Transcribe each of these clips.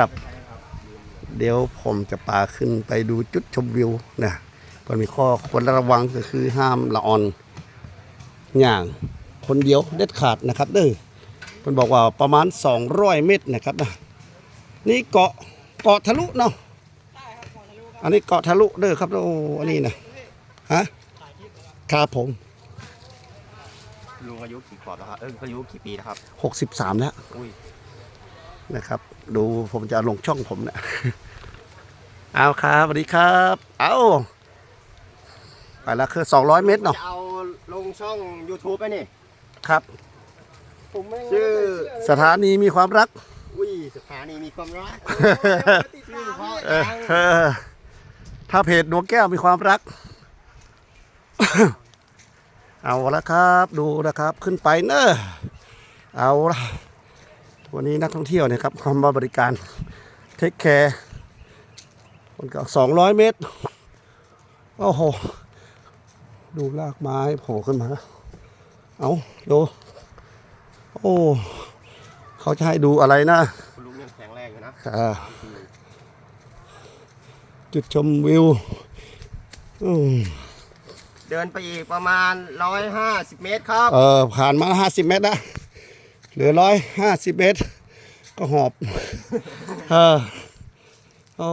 ครับ เดี๋ยวผมจะพาขึ้นไปดูจุดชมวิวนะก็มีข้อควรระวังก็คือห้ามละออนอย่างคนเดียวเด็ดขาดนะครับเด้อมันบอกว่าประมาณ 200 เมตรนะครับนะนี่เกาะเกาะทะลุเนาะอันนี้เกาะทะลุเด้อครับโอ้อันนี้นะฮะครับผมลุงอายุกี่ขวบแล้วครับเอออายุกี่ปีแล้วครับ 63 แล้วอุ้ย นะครับ ดูผมจะลงช่องผมเนะเอาครับสวัสดีครับ เอาไปแล้วคือ200เมตรเนาะจะเอาลงช่อง YouTube ไปนี่ครับ ผมชื่อสถานีมีความรัก อุ้ยสถานีมีความรักชื่อเพราะเออจังเออถ้าเพจดวงแก้วมีความรัก เอาละครับ ดูนะครับ ขึ้นไปเนอะเอาละ วันนี้นักท่องเที่ยวเนี่ยครับความมาบริการเทคแคร์คนก็สองร้อยเมตร โอ้โห ดูรากไม้โผล่ขึ้นมา เอาดูโอ้ เขาจะให้ดูอะไรนะคุณลุงยังแข็งแรงอยู่นะอ่าจุดชมวิวอืมเดินไปอีกประมาณ150เมตรครับ เออ ผ่านมาห้าสิบเมตรนะ เหลือร้อยห้าสิบเมตรก็หอบเออโอ้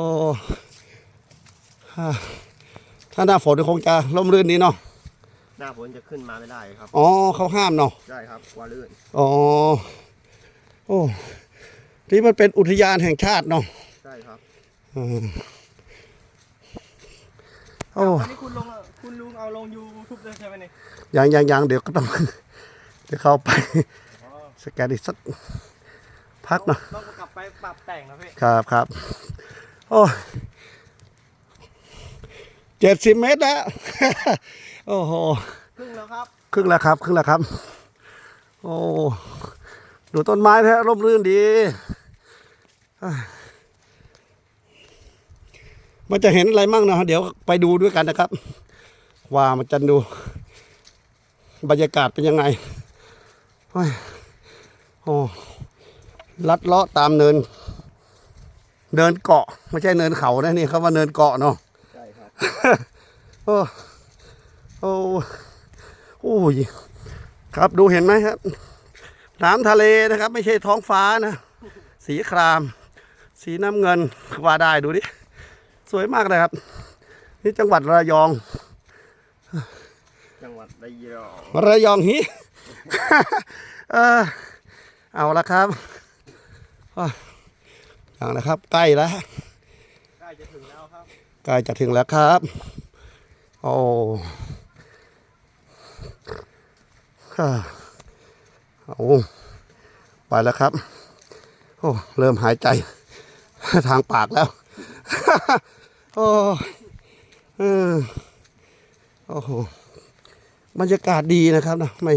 ฮ่าถ้าหน้าฝนคงจะร่มรื่นนี้เนาะหน้าฝนจะขึ้นมาไม่ได้ครับ อ๋อเขาห้ามเนาะใช่ครับกลัว่าลื่นอ๋อโอ้ที่มันเป็นอุทยานแห่งชาติเนาะใช่ครับอืมโอ้อันนี้คุณลงคุณลุงเอาลงยูทูบเลยใช่ไหมเนี่ยยังยังยังเดี๋ยวก็ต้องเดี๋ยวเข้าไป สแกนอีกสักพักหน่อยต้องกลับไปปรับแต่งนะพี่ครับครับโอ้เจ็ดสิบเมตรแล้วโอ้โหครึ่งแล้วครับครึ่งแล้วครับครึ่งแล้วครับ โอ้ดูต้นไม้แท้ร่มรื่นดีอะมันจะเห็นอะไรมั่งเนาะเดี๋ยวไปดูด้วยกันนะครับ ว่ามันจะดู บรรยากาศเป็นยังไง โอ้ยโอ้ลัดเลาะตามเนิน เนินเกาะ ไม่ใช่เนินเขานะนี่เขาว่าเนินเกาะเนาะใช่ครับโอ้โอ้โอ้ยครับดูเห็นไหมครับ น้ำทะเลนะครับ ไม่ใช่ท้องฟ้านะ สีคราม สีน้ำเงินว่าได้ดูดิสวยมากเลยครับ นี่จังหวัดระยอง จังหวัดระยอง ระยองฮีเออ เอาละครับอะเอาละครับ ใกล้แล้วใกล้จะถึงแล้วครับใกล้จะถึงแล้วครับ โอ้ฮ่าเอาไปแล้วครับ โอ้เริ่มหายใจ ทางปากแล้ว โอ้เออโอ้โหบรรยากาศดีนะครับนะไม่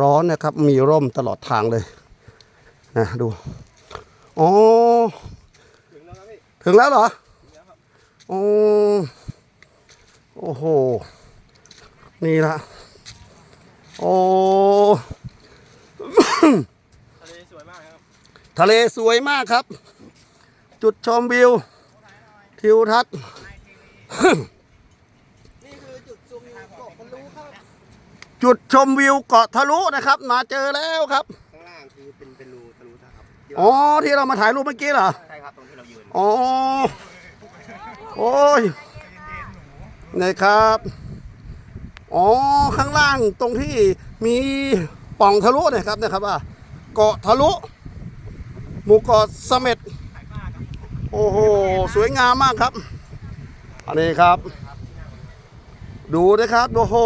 ร้อนนะครับ มีร่มตลอดทางเลย นะดูอ๋อถึงแล้วครับพี่ถึงแล้วเหรอโอ้โอ้โห นี่ละโอ้ทะเลสวยมากครับ ทะเลสวยมากครับ จุดชมวิว ทิวทัศน์นี่คือจุดซูมเกาะคนรู้ครับ จุดชมวิวเกาะทะลุนะครับ มาเจอแล้วครับ ข้างล่างคือเป็นเป็นรู อ๋อที่เรามาถ่ายรูปเมื่อกี้เหรอใช่ครับตรงที่เรายืนอ๋อโอ้ยนี่ครับอ๋อข้างล่างตรงที่มีปล่องทะลุเนะครับนะครับว่าเกาะทะลุ หมู่เกาะเสม็ดโอ้โหสวยงามมากครับ อันนี้ครับ ดูนะครับโอ้โห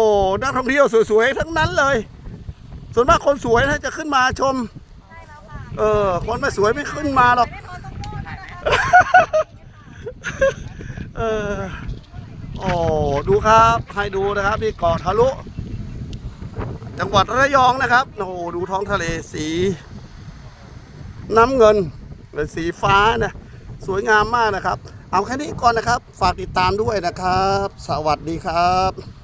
นักท่องเที่ยวสวยๆทั้งนั้นเลย ส่วนมากคนสวยนะจะขึ้นมาชม เออ คนไม่สวยไม่ขึ้นมาหรอก เออ โอ้ดูครับ ให้ดูนะครับนี่เกาะทะลุ จังหวัดระยองนะครับ โอ้ดูท้องทะเลสี น้ำเงินหรือสีฟ้านะ สวยงามมากนะครับ เอาแค่นี้ก่อนนะครับ ฝากติดตามด้วยนะครับ สวัสดีครับ